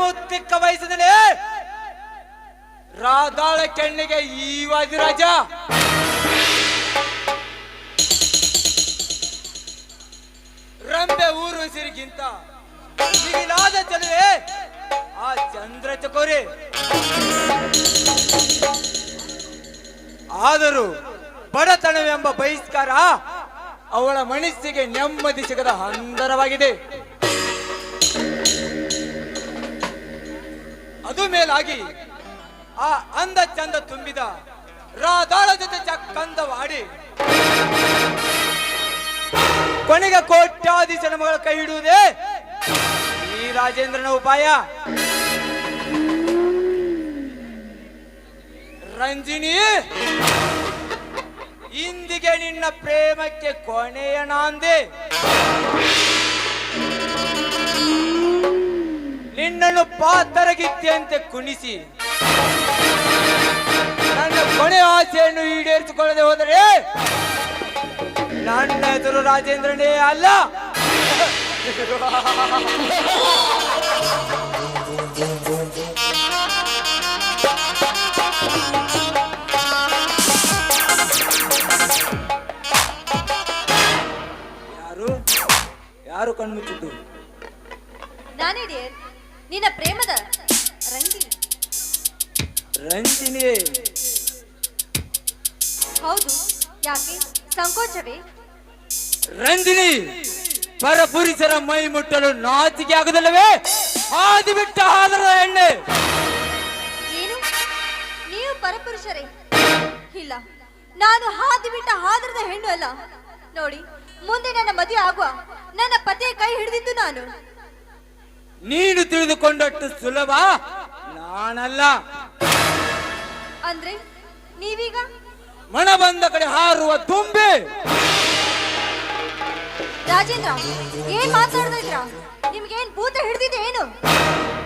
ಮುತ್ತಿಕ್ಕ ವಯಸ್ಸಿನಲ್ಲಿ ರಾಧಾಳ ಕೆಣ್ಣಿಗೆ ಈ ವಾದಿರಾಜ ರಂಬೆ ಊರು ಹೆಸರಿಗಿಂತ ಮಿಗಿಲಾದ ಚೆಲುವೆ ಆ ಚಂದ್ರ ಚಕೋರಿ. ಆದರೂ ಬಡತನವೆಂಬ ಬಹಿಷ್ಕಾರ ಅವಳ ಮನಸ್ಸಿಗೆ ನೆಮ್ಮದಿ ಸಿಗದ ಹಂದರವಾಗಿದೆ. ಅದು ಮೇಲಾಗಿ ಆ ಅಂದ ಚಂದ ತುಂಬಿದ ರಾಧಾಳ ಜೊತೆ ಚಕ್ಕಂದವಾಡಿ ಕೊನೆಗೆ ಕೋಟ್ಯಾಧೀಶನ ಮಗಳ ಕೈ ಹಿಡುವುದೇ ಈ ರಾಜೇಂದ್ರನ ಉಪಾಯ. ರಂಜಿನಿ ಇಂದಿಗೆ ನಿನ್ನ ಪ್ರೇಮಕ್ಕೆ ಕೊನೆಯ ನಾಂದೆ ನಿನ್ನನ್ನು ಪಾತರಗಿತ್ತೆಯಂತೆ ಕುಣಿಸಿ. ನನ್ನ ಕೊನೆ ಆಸೆಯನ್ನು ಈಡೇರಿಸಿಕೊಳ್ಳದೆ ಹೋದರೆ ನನ್ನ ಹೆಸರು ರಾಜೇಂದ್ರನೇ ಅಲ್ಲ. ನಾನೇ ಡಿಯರ್ ನಿನ್ನ ಪ್ರೇಮದ ರಂಜಿನಿ ರಂಜಿನಿ ಹೌದು. ಯಾಕೆ? ಸಂಕೋಚವೇ? ರಂಜಿನಿ ಪರಪುರುಷರ ಮೈ ಮುಟ್ಟಲು ನಾಚಿಕೆ ಆಗದಲ್ಲವೇ? ಹಾದಿ ಬಿಟ್ಟ ಹಾದರ ಎಣ್ಣೆ. ಏನು? ನೀವು ಪರಪುರುಷರೇ? ಇಲ್ಲ. ನಾನು ಹಾದಿ ಬಿಟ್ಟ ಹಾದರದ ಹೆಣ್ಣು ಅಲ್ಲ. ನೋಡಿ. ಮುಂದೆ ನನ್ನ ಮದುವೆ ಆಗುವ. ನನ್ನ ಪತಿಯ ಕೈ ಹಿಡಿದಿದ್ದು ನಾನು. ನೀನು ತಿಳಿದುಕೊಂಡಷ್ಟು ಸುಲಭ? ನಾನಲ್ಲ. ಅಂದ್ರೆ ನೀವೀಗ? ಮಣ ಬಂದ ಕಡೆ ಹಾರುವ ತುಂಬಿ ರಾಜೇಂದ್ರ ಏನ್ ಮಾತಾಡ್ತಾ ಇದ್ರಾ ನಿಮ್ಗೇನ್ ಭೂತ ಹಿಡಿದಿದೆ ಏನು?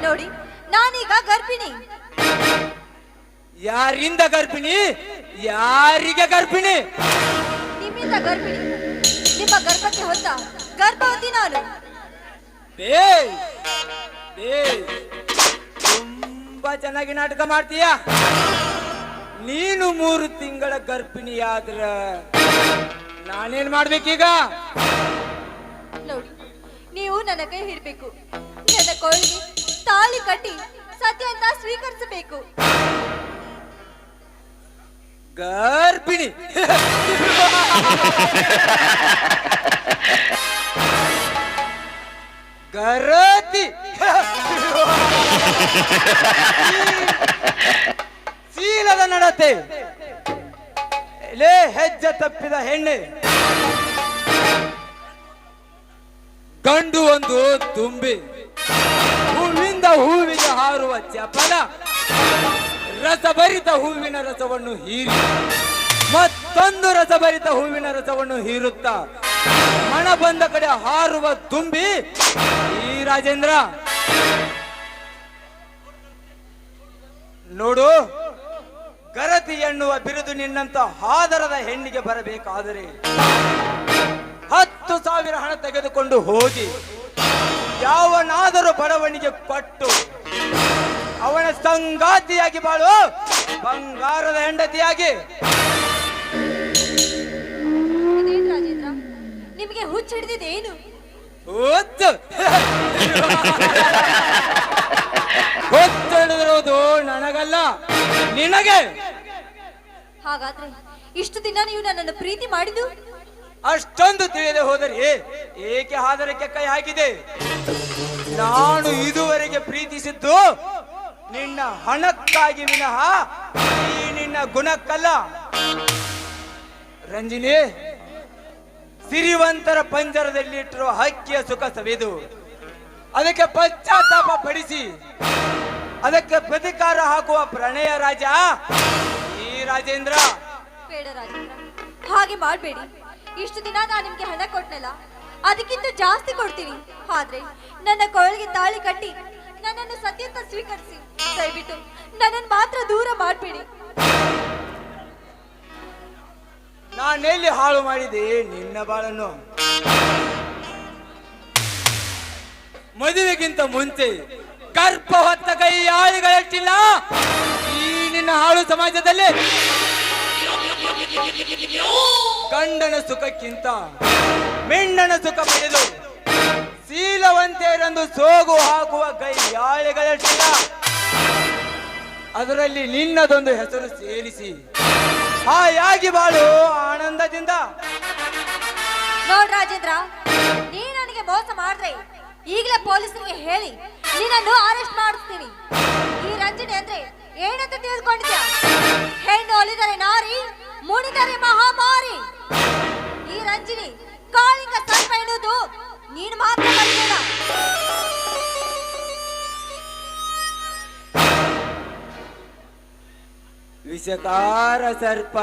ನೋಡಿ ನಾನೀಗ ಗರ್ಭಿಣಿ. ಯಾರಿಂದ ಗರ್ಭಿಣಿ? ಯಾರಿಗೆ ಗರ್ಭಿಣಿ? ನಿಮ್ಮಿಂದ ಗರ್ಭಿಣಿ. ನಿಮ್ಮ ಗರ್ಭಕ್ಕೆ ಹೊತ್ತ ಗರ್ಭವತಿ ನಾನು. ತುಂಬಾ ಚೆನ್ನಾಗಿ ನಾಟಕ ಮಾಡ್ತೀಯ? ನೀನು ಮೂರು ತಿಂಗಳ ಗರ್ಭಿಣಿಯಾದ್ರ ನಾನೇನ್ ಮಾಡ್ಬೇಕೀಗ? ನೋಡಿ ನೀವು ನನ್ನ ಕೈ ಹಿಡ್ಬೇಕು. ನನ್ನ ಕೊಳಗೆ ತಾಳಿ ಕಟ್ಟಿ ಸತ್ಯ ಅಂತ ಸ್ವೀಕರಿಸಬೇಕು. ಗರ್ಭಿಣಿ. ಗರತಿ. ಶೀಲದ ನಡತೆ. ಲೇ, ಹೆಜ್ಜೆ ತಪ್ಪಿದ ಹೆಣ್ಣೆ. ಗಂಡು ಒಂದು ತುಂಬಿ ಹೂವಿಂದ ಹೂವಿಗೆ ಹಾರುವ ಚಪಲ. ರಸಭರಿತ ಹೂವಿನ ರಸವನ್ನು ಹೀರಿ ಮತ್ತೊಂದು ರಸಭರಿತ ಹೂವಿನ ರಸವನ್ನು ಹೀರುತ್ತಾ ಮಣ ಬಂದ ಕಡೆ ಹಾರುವ ತುಂಬಿ ಈ ರಾಜೇಂದ್ರ, ನೋಡು, ಗರತಿ ಎನ್ನುವ ಬಿರುದು ನಿನ್ನಂತ ಹಾದರದ ಹೆಣ್ಣಿಗೆ ಬರಬೇಕಾದರೆ ಹತ್ತು ಸಾವಿರ ಹಣ ತೆಗೆದುಕೊಂಡು ಹೋಗಿ ಯಾವನಾದರೂ ಬಡವನಿಗೆ ಕೊಟ್ಟು ಅವನ ಸಂಗಾತಿಯಾಗಿ ಬಾಳು. ಬಂಗಾರದ ಹೆಂಡತಿಯಾಗಿ. ರಾಜೇಂದ್ರ? ನಿಮಗೆ ಹುಚ್ಚ ಹಿಡಿದಿದೆ ಏನು? ಹೊತ್ತು ಹೊತ್ತು ಹಿಡಿದಿರೋದು ನನಗಲ್ಲ ನಿನಗೆ. ಹಾಗಾದ್ರೆ ಇಷ್ಟು ದಿನ ನೀವು ನನ್ನನ್ನು ಪ್ರೀತಿ ಮಾಡಿದ್ದು? ಅಷ್ಟೊಂದು ತಿಳಿಯದೆ ಹೋದರೆ ಏಕೆ ಹಾದರಕ್ಕೆ ಕೈ ಹಾಕಿದೆ? ನಾನು ಇದುವರೆಗೆ ಪ್ರೀತಿಸಿದ್ದು ನಿನ್ನ ಹಣಕ್ಕಾಗಿ ವಿನಃ ಈ ನಿನ್ನ ಗುಣಕ್ಕಲ್ಲ. ರಂಜಿನಿ, ಸಿರಿವಂತರ ಪಂಜರದಲ್ಲಿ ಇಟ್ಟಿರುವ ಹಕ್ಕಿಯ ಸುಖ ಸವಿದು, ಅದಕ್ಕೆ ಪಶ್ಚಾತ್ತಾಪ ಪಡಿಸಿ, ಅದಕ್ಕೆ ಪ್ರತಿಕಾರ ಹಾಕುವ ಪ್ರಣಯ ರಾಜ ಈ ರಾಜೇಂದ್ರ. ಹಾಗೆ ಮಾಡಬೇಡಿ. ಇಷ್ಟು ದಿನ ನಾನು ನಿಮ್ಗೆ ಹಣ ಕೊಟ್ನಲ್ಲ, ಅದಕ್ಕಿಂತ ಜಾಸ್ತಿ ಕೊಡ್ತೀನಿ. ಆದ್ರೆ ನನ್ನ ಕೊಳಗೆ ತಾಳಿ ಕಟ್ಟಿ ನನ್ನನ್ನು ಸತ್ಯಂತ ಸ್ವೀಕರಿಸಿ. ದಯವಿಟ್ಟು ನನ್ನನ್ನು ಮಾತ್ರ ದೂರ ಮಾಡಬೇಡಿ. ನಾನೆಲ್ಲಿ ಹಾಳು ಮಾಡಿದೆ ನಿನ್ನ ಬಾಳನ್ನು. ಮದುವೆಗಿಂತ ಮುಂಚೆ ಗರ್ಭ ಹೊತ್ತ ಕೈ ಆಳಿಗಳಷ್ಟಿಲ್ಲ. ಈ ನಿನ್ನ ಹಾಳು ಸಮಾಜದಲ್ಲಿ. ಗಂಡನ ಸುಖಕ್ಕಿಂತ ಮೆಂಡನ ಸುಖ ಪಡೆದು ಶೀಲವಂತೆಯರೆಂದು ಸೋಗು ಹಾಕುವ ಕೈ ಆಳಿಗಳಷ್ಟಿಲ್ಲ ಅದರಲ್ಲಿ ನಿನ್ನದೊಂದು ಹೆಸರು ಸೇರಿಸಿ. ಹಾಯಾಗಿ ಬಾಳು ಆನಂದದಿಂದ. ನೋಡ್ ರಾಜೇಂದ್ರ, ನೀ ನನಗೆ ಮೋಸ ಮಾಡಿದ್ರೆ ಈಗಲೇ ಪೊಲೀಸರಿಗೆ ಹೇಳಿ, ನಿನ್ನನ್ನು ಅರೆಸ್ಟ್ ಮಾಡಿಸ್ತೀನಿ. ಈ ರಂಜನೆ ಅಂದ್ರೆ ಏನಂತ ತಿಳ್ಕೊಂಡಿದ್ಯಾ? ಹೆಣ್ಣು ಒಲಿದರೆ ನಾರಿ, ಮುಣಿದರೆ ಮಹಾಮಾರಿ. ಈ ರಂಜಿನಿ, ಕಾಳಿಂಗ ಸರ್ಪ ಎನ್ನುವುದು ನೀನು ಮಾತ್ರ ವಿಷಕಾರ ಸರ್ಪ.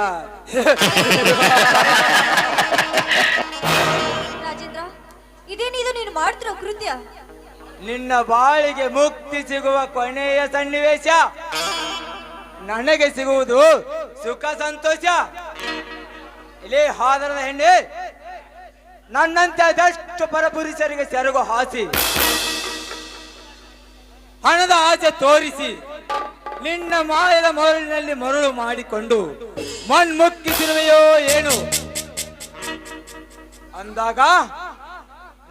ರಾಜೇಂದ್ರ ಇದೇನಿದು ನೀನು ಮಾಡ್ತಿರೋ ಕೃತ್ಯ? ನಿನ್ನ ಬಾಳಿಗೆ ಮುಕ್ತಿ ಸಿಗುವ ಕೊನೆಯ ಸನ್ನಿವೇಶ. ನನಗೆ ಸಿಗುವುದು ಸುಖ ಸಂತೋಷ. ಇಲ್ಲಿ ಹಾದರದ ಹೆಣ್ಣೆ. ನನ್ನಂತೆ ಅದೆಷ್ಟು ಪರಪುರುಷರಿಗೆ ಸೆರಗು ಹಾಸಿ. ಹಣದ ಆಸೆ ತೋರಿಸಿ ನಿನ್ನ ಮಾಯದ ಮರಳಿನಲ್ಲಿ ಮರಳು ಮಾಡಿಕೊಂಡು ಮಣ್ಮುಕ್ಕಿಸಿರುವೆಯೋ ಏನು? ಅಂದಾಗ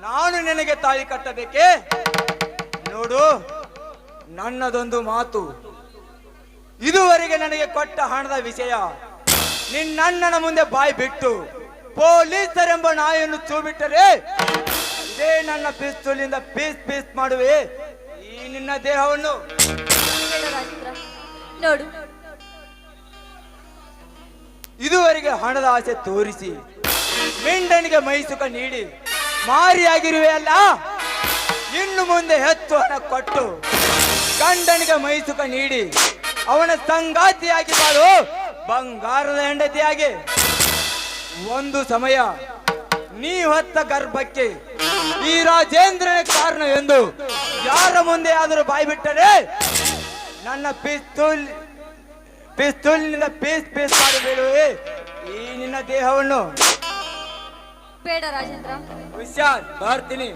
ನಾನು ನಿನಗೆ ತಾಯಿ ಕಟ್ಟಬೇಕೆ? ನೋಡು, ನನ್ನದೊಂದು ಮಾತು. ಇದುವರೆಗೆ ನನಗೆ ಕೊಟ್ಟ ಹಣದ ವಿಷಯ ನಿನ್ನಣ್ಣನ ಮುಂದೆ ಬಾಯಿ ಬಿಟ್ಟು ಪೊಲೀಸರೆಂಬ ನಾಯನ್ನು ಚೂಬಿಟ್ಟರೆ ಇದೇ ನನ್ನ ಪಿಸ್ತೂಲಿಂದ ಪೀಸ್ ಪೀಸ್ ಮಾಡುವೆ. ಈ ನಿನ್ನ ದೇಹವನ್ನು. ನೋಡು. ಇದುವರೆಗೆ ಹಣದ ಆಸೆ ತೋರಿಸಿ ಮೆಂಡನಿಗೆ ಮೈಸುಕ ನೀಡಿ ಮಾರಿಯಾಗಿರುವೆ ಅಲ್ಲ? ಇನ್ನು ಮುಂದೆ ಹೆಚ್ಚು ಹಣ ಕೊಟ್ಟು ಗಂಡನಿಗೆ ಮೈಸುಕ ನೀಡಿ ಅವನ ಸಂಗಾತಿಯಾಗಿ ಬಾಳು ಬಂಗಾರದ ಹೆಂಡತಿಯಾಗಿ. ಒಂದು ಸಮಯ ನೀ ಹೊತ್ತ ಗರ್ಭಕ್ಕೆ ಈ ರಾಜೇಂದ್ರನೇ ಕಾರಣ ಎಂದು ಯಾರ ಮುಂದೆ ಆದರೂ ಬಾಯಿ ಬಿಟ್ಟರೆ ನನ್ನ ಪಿಸ್ತೂಲ್ ಪಿಸ್ತೂಲ್ನಿಂದ ಪೀಸ್ ಪೀಸ್ ಮಾಡಿ ಬಿಡುವೆ ಈ ನಿನ್ನ ದೇಹವನ್ನು ಬೇಡ ರಾಜೇಂದ್ರ. ಹುಷಾರ್ ಬರ್ತೀನಿ.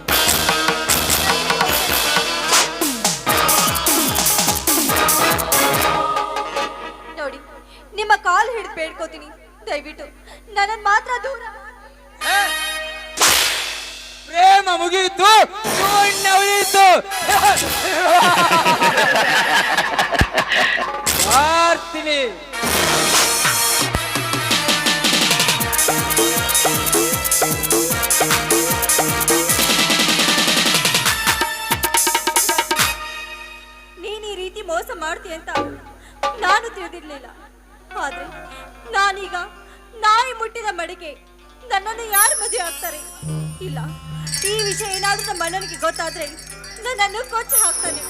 ನೋಡಿ ನಿಮ್ಮ ಕಾಲು ಹಿಡಿದು ಬೇಡ್ಕೋತೀನಿ. ದಯವಿಟ್ಟು ನನ್ನನ್ನು ಮಾತ್ರ ದೂರ. ಪ್ರೇಮ ಮುಗಿಯಿತು ಉಳಿಯಿತು. ಮಾಡ್ತೀನಿ ನೀನ್ ಈ ರೀತಿ ಮೋಸ ಮಾಡ್ತೀಯ ಅಂತ ನಾನು ತಿಳಿದಿರ್ಲಿಲ್ಲ. ಆದ್ರೆ ನಾನೀಗ ನಾಯಿ ಮುಟ್ಟಿದ ಮಡಿಕೆ. ನನ್ನನ್ನು ಯಾರು ಮದುವೆ ಆಗ್ತಾರೆ? ಇಲ್ಲ ಈ ವಿಷಯ ಏನಾದ್ರೂ ನಮ್ಮ ಅಣ್ಣನಿಗೆ ಗೊತ್ತಾದ್ರೆ ನನ್ನನ್ನು ಕೊಚ್ಚ ಹಾಕ್ತಾನೆ.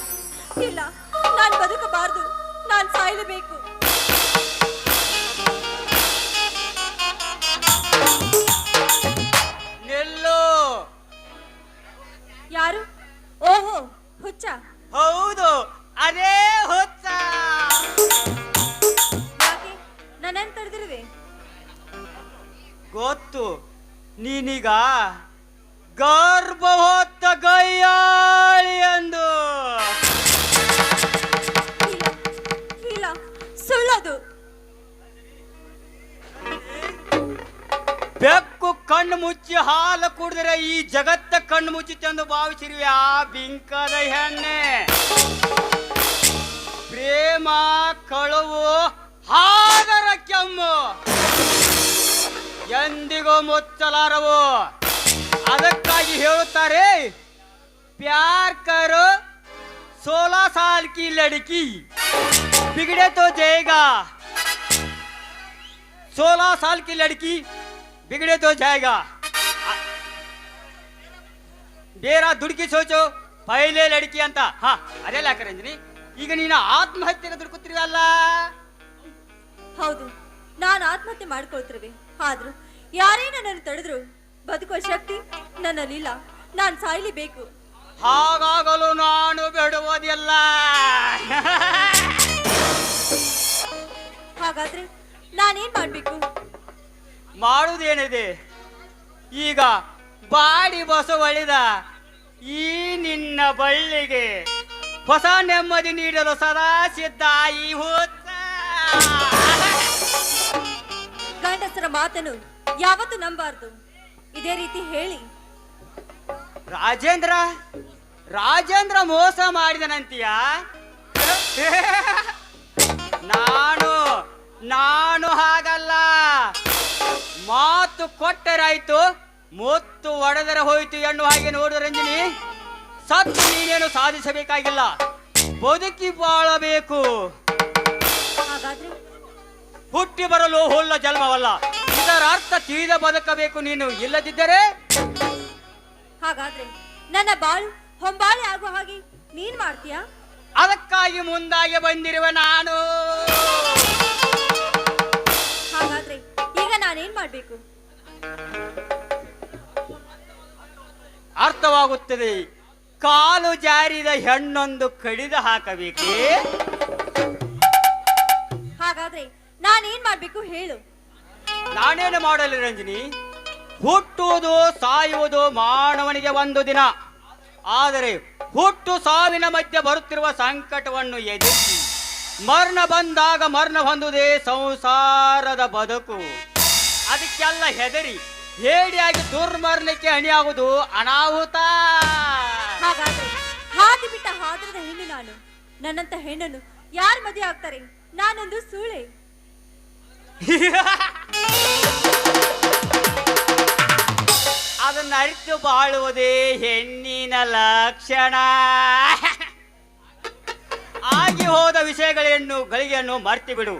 ಇಲ್ಲ ನಾನು ಬದುಕಬಾರದು ನಾನು ಸಾಯಲೇಬೇಕು. ನಿಲ್ಲು. ಯಾರು? ಓಹೋ ಹುಚ್ಚ. ಹೌದು ಅದೇ ಹೊತ್ತ ಗೊತ್ತು. ನೀನೀಗ ಗರ್ಭವತ್ತ ಗೈಯಾಳಿ ಎಂದು. ಇಲ್ಲ ಸುಳ್ಳದು. ಬೆಕ್ಕು ಕಣ್ಣು ಮುಚ್ಚಿ ಹಾಲು ಕುಡಿದ್ರೆ ಈ ಜಗತ್ತ ಕಣ್ಣು ಮುಚ್ಚಿತೆಂದು ಭಾವಿಸಿರುವೆ ಆ ಬಿಂಕದ ಹೆಣ್ಣೆ. ಪ್ರೇಮ ಕಳುವು ಹಾದರ ಕೆಮ್ಮು. ಎಂದಿಗೂ ಮುಚ್ಚಲಾರವು. ಅದಕ್ಕಾಗಿ ಹೇಳುತ್ತಾರೆ ಪ್ಯಾರ್ ಕರೋ ಸೋಲಾ ಸಾಲ್ ಕಿ ಲಡ್ಕಿ, ಬಿಗಡೆ ತೋ ಜೇಗಾ ಸೋಲಾ ಸಾಲ್ ಕಿ ಲಡ್ಕಿ, ಬಿಗಡೆ ತೋ ಜಾಯೇಗಾ. ಬೇರ ದುಡುಕಿ ಸೋಚು, ಪೈಲೆ ಲಡ್ಕಿ ಅಂತ. ಹಾ ಅದೆಲ್ಲ ಕರಂಜಿನಿ ಈಗ ನೀನು ಆತ್ಮಹತ್ಯೆಗೆ ದುಡುಕುತ್ತಿರಲ್ಲ ಹೌದು, ನಾನು ಆತ್ಮಹತ್ಯೆ ಮಾಡ್ಕೊಳ್ತಿರ್ಬೇಕು ಆದ್ರೂ ಯಾರೇ ನನ್ನನ್ನು ತಡೆದ್ರು ಬದುಕೋ ಶಕ್ತಿ ನನ್ನಲ್ಲಿಲ್ಲ. ನಾನು ಸಾಯ್ಲಿಬೇಕು. ಹಾಗಾಗಲು ನಾನು ಬಿಡುವುದಿಲ್ಲ. ಹಾಗಾದ್ರೆ ನಾನೇನ್ ಮಾಡ್ಬೇಕು? ಮಾಡುವುದೇನಿದೆ ಈಗ ಬಾಡಿ ಬಸವಳಿದ ಈ ನಿನ್ನ ಬಳ್ಳಿಗೆ ಹೊಸ ನೆಮ್ಮದಿ ನೀಡಲು ಸದಾ ಸಿದ್ಧ ಈ ಹುತ್ತ. ಗಂಡಸರ ಮಾತನ್ನು ಯಾವತ್ತು ನಂಬಾರ್ದು ಇದೇ ರೀತಿ ಹೇಳಿ. ರಾಜೇಂದ್ರ ರಾಜೇಂದ್ರ ಮೋಸ ಮಾಡಿದನಂತೀಯ? ನಾನು ನಾನು ಹಾಗಲ್ಲ. ಮಾತು ಕೊಟ್ಟರಾಯ್ತು ಮುತ್ತು ಒಡೆದರೆ ಹೋಯ್ತು ಎಣ್ಣು ಹಾಗೆ ನೋಡು ರಂಜಿನಿ ಸತ್ತು ನೀನೇನು ಸಾಧಿಸಬೇಕಾಗಿಲ್ಲ. ಬದುಕಿ ಬಾಳಬೇಕು. ಹಾಗಾದ್ರೆ ಹುಟ್ಟಿ ಬರಲು ಹುಲ್ಲ ಜನ್ಮವಲ್ಲ. ಇದರ ಅರ್ಥ ತಿಳಿದ ಬದುಕಬೇಕು ನೀನು. ಇಲ್ಲದಿದ್ದರೆ? ಹಾಗಾದ್ರೆ ನನ್ನ ಬಾಳು ಹೊಂಬಾಳೆ ಆಗುವ ಹಾಗೆ ನೀನ್ ಮಾಡ್ತೀಯಾ? ಅದಕ್ಕಾಗಿ ಮುಂದಾಗಿ ಬಂದಿರುವ ನಾನು. ಹಾಗಾದ್ರೆ ಈಗ ನಾನೇನ್ ಮಾಡ್ಬೇಕು? ಅರ್ಥವಾಗುತ್ತದೆ. ಕಾಲು ಜಾರಿದ ಹೆಣ್ಣೊಂದು ಕಡಿದು ಹಾಕಬೇಕೇ? ನಾನೇನ್ ಮಾಡ್ಬೇಕು ಹೇಳು. ನಾನೇನು ಮಾಡಲಿ ರಂಜಿನಿ? ಹುಟ್ಟುವುದು ಸಾಯುವುದು ಮಾನವನಿಗೆ ಒಂದು ದಿನ. ಆದರೆ ಹುಟ್ಟು ಸಾವಿನ ಮಧ್ಯೆ ಬರುತ್ತಿರುವ ಸಂಕಟವನ್ನು ಎದುರಿಸಿ ಮರಣ ಬಂದಾಗ ಮರಣ ಹೊಂದುವುದೇ ಸಂಸಾರದ ಬದುಕು. ಅದಕ್ಕೆಲ್ಲ ಹೆದರಿ ಹೇಡಿಯಾಗಿ ದುರ್ಮರಣಕ್ಕೆ ಅಣಿಯಾಗುವುದು ಅನಾಹುತ. ಹಾಗಾದ್ರೆ ಹಾದಿ ಬಿಟ್ಟ ಹಾದ್ರದ ಹೆಣ್ಣು ನಾನು. ನನ್ನಂತ ಹೆಣ್ಣನ್ನು ಯಾರು ಮದುವೆ ಆಗ್ತಾರೆ? ನಾನೊಂದು ಸೂಳೆ. ಅದನ್ನ ಅರಿತು ಬಾಳುವುದೇ ಹೆಣ್ಣಿನ ಲಕ್ಷಣ. ಆಗಿ ಹೋದ ವಿಷಯಗಳನ್ನು ಗಳಿಗೆಯನ್ನು ಮರ್ತಿ ಬಿಡು.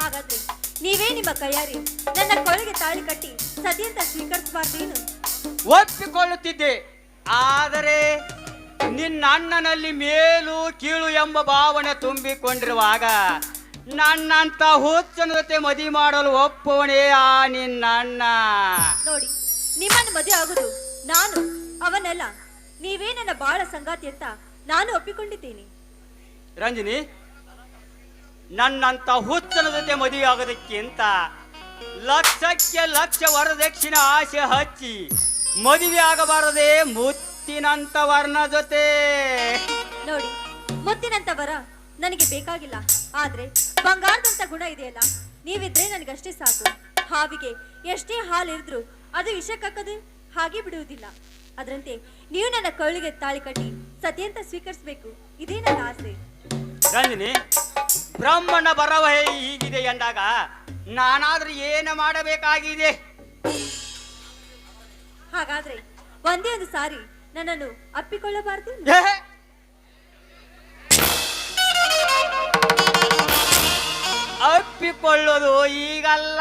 ಹಾಗಾದ್ರೆ ನೀವೇ ನಿಮ್ಮ ಕೈಯಾರಿ ನನ್ನ ಕೊಳಗೆ ತಾಳಿ ಕಟ್ಟಿ ಸತಿಯಂತ ಸ್ವೀಕರಿಸಬಾರ್ದೇನು? ಒಪ್ಪಿಕೊಳ್ಳುತ್ತಿದ್ದೆ. ಆದರೆ ನಿನ್ನ ಅಣ್ಣನಲ್ಲಿ ಮೇಲು ಕೀಳು ಎಂಬ ಭಾವನೆ ತುಂಬಿಕೊಂಡಿರುವಾಗ ನನ್ನಂತ ಹುಚ್ಚನ ಜೊತೆ ಮದಿ ಮಾಡಲು ಒಪ್ಪುವನೇ ಆ ನಿನ್ನ ಅಣ್ಣ ನೋಡಿ ನಿಮ್ಮನ್ನು ಮದುವೆ ಆಗುದು ನಾನು ಅವನಲ್ಲ. ನೀವೇ ನನ್ನ ಬಾಳ ಸಂಗಾತಿ ಅಂತ ನಾನು ಒಪ್ಪಿಕೊಂಡಿದ್ದೀನಿ. ರಂಜಿನಿ ನನ್ನಂತ ಹುಚ್ಚನ ಜೊತೆ ಮದುವೆ ಆಗೋದಕ್ಕಿಂತ ಲಕ್ಷಕ್ಕೆ ಲಕ್ಷ ವರದಕ್ಷಿಣ ಆಸೆ ಹಚ್ಚಿ ಮದುವೆ ಆಗಬಾರದೆ ಮುತ್ತಿನಂತ ವರ್ಣ ಜೊತೆ. ನೋಡಿ ಮುತ್ತಿನಂತ ವರ ನನಗೆ ಬೇಕಾಗಿಲ್ಲ. ಆದ್ರೆ ಬಂಗಾರದಂತ ಗುಣ ಇದೆಯಲ್ಲ? ನೀವಿದ್ರೆ ನನಗಷ್ಟೇ ಸಾಕು. ಹಾವಿಗೆ ಎಷ್ಟೇ ಹಾಲಿರಿದ್ರು ಅದು ವಿಷಕ್ಕಕ್ಕದು ಹಾಗೆ ಬಿಡುವುದಿಲ್ಲ. ಅದರಂತೆ ನೀವು ನನ್ನ ಕರುಳಿಗೆ ತಾಳಿ ಕಟ್ಟಿ ಸತ್ಯಂತ ಸ್ವೀಕರಿಸಬೇಕು. ಇದೇ ನನ್ನ ಆಸೆ. ರಂಜಿನಿ ಬ್ರಾಹ್ಮಣ ಬರವಹೆ ಹೀಗಿದೆ ಎಂದಾಗ ನಾನಾದ್ರೂ ಏನು ಮಾಡಬೇಕಾಗಿದೆ? ಹಾಗಾದ್ರೆ ಒಂದೇ ಒಂದು ಸಾರಿ ನನ್ನನ್ನು ಅಪ್ಪಿಕೊಳ್ಳಬಾರದು? ಅಪ್ಪಿಕೊಳ್ಳೋದು ಈಗಲ್ಲ.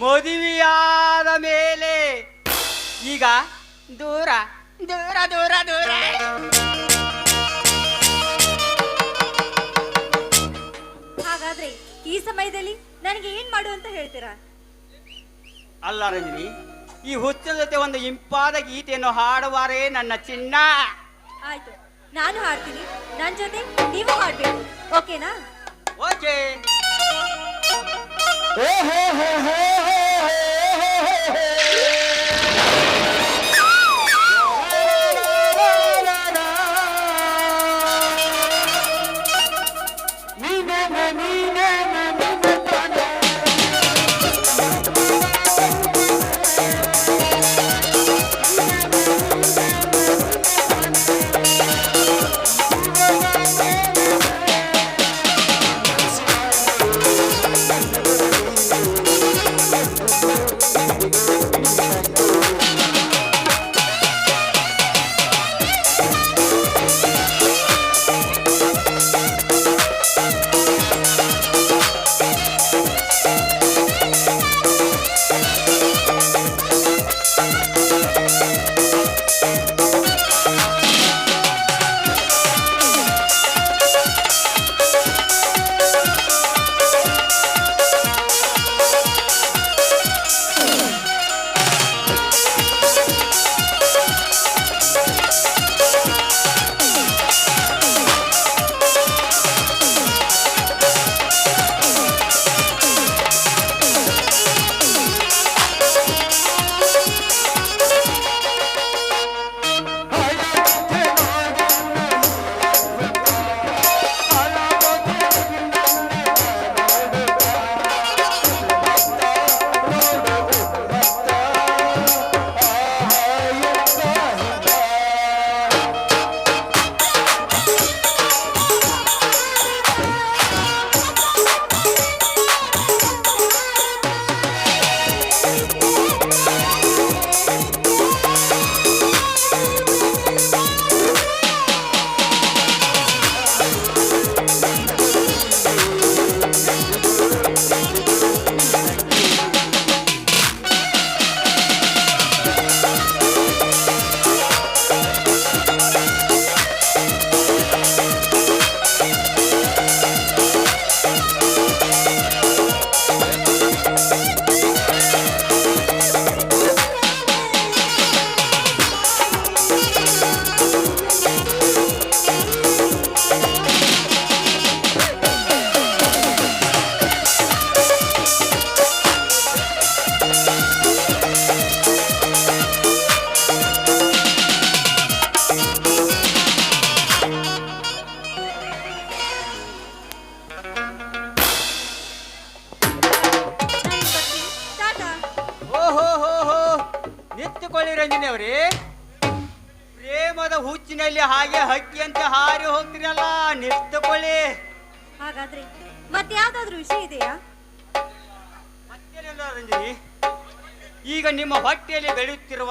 ಮದುವೆಯಾದ ಮೇಲೆ ಈಗ ದೂರ ದೂರ ದೂರ ದೂರ. ಹಾಗಾದ್ರೆ ಈ ಸಮಯದಲ್ಲಿ ನನಗೆ ಏನ್ ಮಾಡು ಅಂತ ಹೇಳ್ತೀರಾ? ಅಲ್ಲ ರಂಜಿನಿ ಈ ಹುಚ್ಚದ ಜೊತೆ ಒಂದು ಇಂಪಾದ ಗೀತೆಯನ್ನು ಹಾಡುವಾರೇ ನನ್ನ ಚಿನ್ನ. ಆಯ್ತು ನಾನು ಹಾಡ್ತೀನಿ. ನನ್ನ ಜೊತೆ ನೀವು ಹಾಡ್ಬೇಕು. ಓಕೆನಾ? হয়েছে ও হো হো হো হো হো হো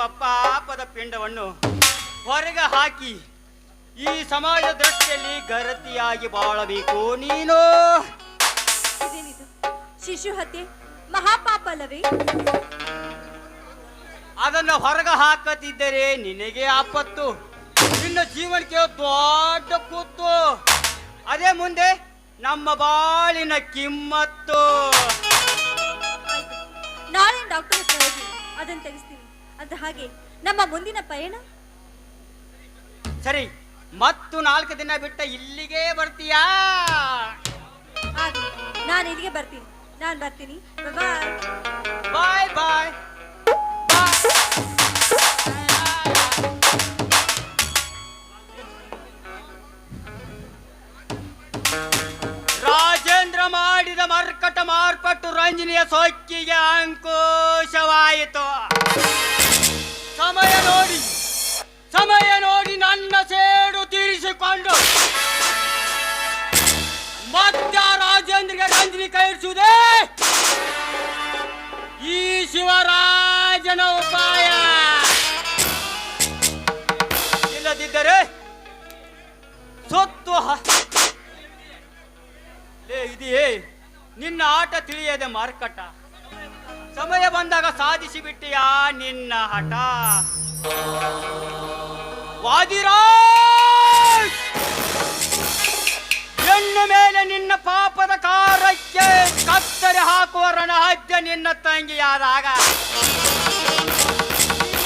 ಪಾಪದ ಪಿಂಡವನ್ನು ಹೊರಗೆ ಹಾಕಿ ಈ ಸಮಾಜ ದೃಷ್ಟಿಯಲ್ಲಿ ಗರತಿಯಾಗಿ ಬಾಳಬೇಕು ನೀನು. ಇದೇನಿದು? ಶಿಶು ಹತ್ಯೆ? ಮಹಾಪಾಪ ಅಲ್ಲವೇ? ಅದನ್ನು ಹೊರಗೆ ಹಾಕತಿದ್ದರೆ ನಿನಗೆ ಆಪತ್ತು. ನಿನ್ನ ಜೀವನಕ್ಕೆ ದೊಡ್ಡ ಕೂತು. ಅದೇ ಮುಂದೆ ನಮ್ಮ ಬಾಳಿನ ಕಿಮ್ಮತ್ತು. ನಾಳೆ ಡಾಕ್ಟರ್ ಹತ್ರ ಹೋಗಿ ಅದನ್ನ ತೆಗಿಸ್ತೀನಿ. ಅಂತ ಹಾಗೆ. ನಮ್ಮ ಮುಂದಿನ ಪಯಣ? ಸರಿ ಮತ್ತು ನಾಲ್ಕು ದಿನ ಬಿಟ್ಟ ಇಲ್ಲಿಗೆ ಬರ್ತೀಯಾ? ಆಗ್ಲಿ ನಾನು ಇಲ್ಲಿಗೆ ಬರ್ತೀನಿ. ನಾನು ಬರ್ತೀನಿ. ಬಾಯ್ ಬಾಯ್ ಬಾಯ್ ರಾಜೇಂದ್ರ ಮಾಡಿದ ಮರ್ಕಟ ಮಾರ್ಪಟ್ಟು ರಂಜನಿಯ ಸೊಕ್ಕಿಗೆ ಅಂಕುಶವಾಯಿತು. ಸಮಯ ನೋಡಿ ಸಮಯ ನೋಡಿ ನನ್ನ ಸೇಡು ತೀರಿಸಿಕೊಂಡು ಮತ್ತೆ ರಾಜೇಂದ್ರಿಗೆ ರಂಜನಿ ಕೈರಿಸುವುದೇ ಈ ಶಿವರಾಜನ ಉಪಾಯ. ಇಲ್ಲದಿದ್ದರೆ ಸೊತ್ತು ಇದೆಯೇ, ನಿನ್ನ ಆಟ ತಿಳಿಯದೆ ಮಾರ್ಕಟ ಸಮಯ ಬಂದಾಗ ಸಾಧಿಸಿ ಬಿಟ್ಟಿಯಾ ನಿನ್ನ ಹಠ? ವಾದಿರಾಜ್! ಹೆಣ್ಣು ಮೇಲೆ ನಿನ್ನ ಪಾಪದ ಕಾರಕ್ಕೆ ಕತ್ತರಿ ಹಾಕುವ ರಣಹದ್ಯ ನಿನ್ನ ತಂಗಿಯಾದಾಗ.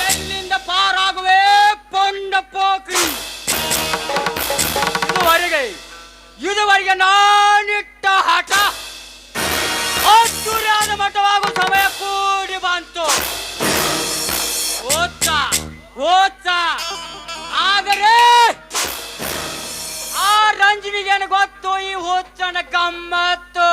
ಎಲ್ಲಿಂದ ಪಾರಾಗುವೆ ಪೊಂಡ ಪೋಕ್ರಿ. ಇದುವರೆಗೆ ಇದುವರೆಗೆ ನಾನಿಟ್ಟ ಹಠ. ಅದ್ದೂರಿಯಾದ ಮಠವಾಗುವ ಓದ್ತ ಆದರೆ ಆ ರಂಜನಿಗೇನು ಗೊತ್ತು ಈ ಹುಚ್ಚನ ಗಮ್ಮತ್ತು?